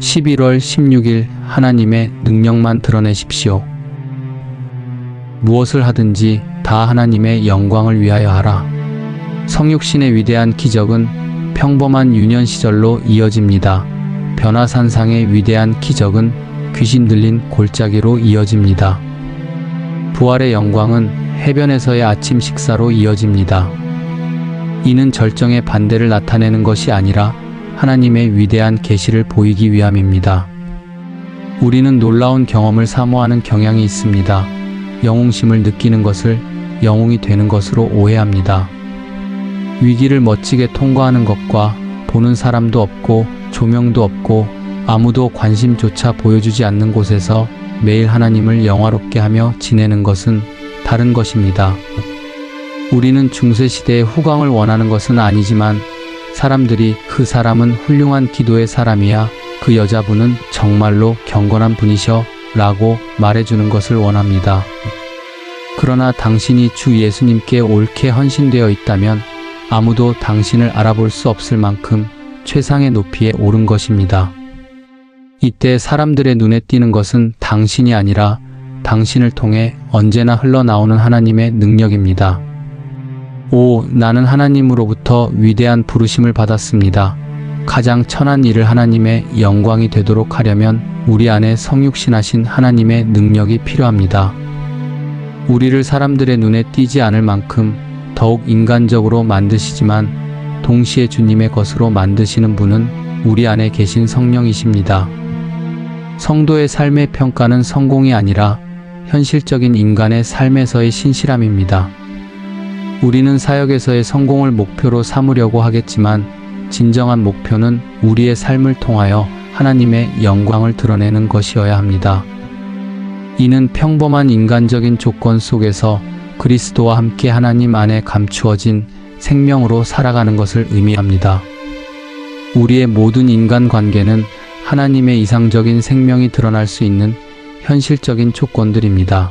11월 16일 하나님의 능력만 드러내십시오. 무엇을 하든지 다 하나님의 영광을 위하여 하라. 성육신의 위대한 기적은 평범한 유년 시절로 이어집니다. 변화산상의 위대한 기적은 귀신 들린 골짜기로 이어집니다. 부활의 영광은 해변에서의 아침 식사로 이어집니다. 이는 절정의 반대를 나타내는 것이 아니라 하나님의 위대한 계시를 보이기 위함입니다. 우리는 놀라운 경험을 사모하는 경향이 있습니다. 영웅심을 느끼는 것을 영웅이 되는 것으로 오해합니다. 위기를 멋지게 통과하는 것과 보는 사람도 없고 조명도 없고 아무도 관심조차 보여주지 않는 곳에서 매일 하나님을 영화롭게 하며 지내는 것은 다른 것입니다. 우리는 중세시대의 후광을 원하는 것은 아니지만 사람들이 그 사람은 훌륭한 기도의 사람이야 그 여자분은 정말로 경건한 분이셔 라고 말해주는 것을 원합니다. 그러나 당신이 주 예수님께 옳게 헌신되어 있다면 아무도 당신을 알아볼 수 없을 만큼 최상의 높이에 오른 것입니다. 이때 사람들의 눈에 띄는 것은 당신이 아니라 당신을 통해 언제나 흘러나오는 하나님의 능력입니다. 오, 나는 하나님으로부터 위대한 부르심을 받았습니다. 가장 천한 일을 하나님의 영광이 되도록 하려면 우리 안에 성육신하신 하나님의 능력이 필요합니다. 우리를 사람들의 눈에 띄지 않을 만큼 더욱 인간적으로 만드시지만 동시에 주님의 것으로 만드시는 분은 우리 안에 계신 성령이십니다. 성도의 삶의 평가는 성공이 아니라 현실적인 인간의 삶에서의 신실함입니다. 우리는 사역에서의 성공을 목표로 삼으려고 하겠지만 진정한 목표는 우리의 삶을 통하여 하나님의 영광을 드러내는 것이어야 합니다. 이는 평범한 인간적인 조건 속에서 그리스도와 함께 하나님 안에 감추어진 생명으로 살아가는 것을 의미합니다. 우리의 모든 인간 관계는 하나님의 이상적인 생명이 드러날 수 있는 현실적인 조건들입니다.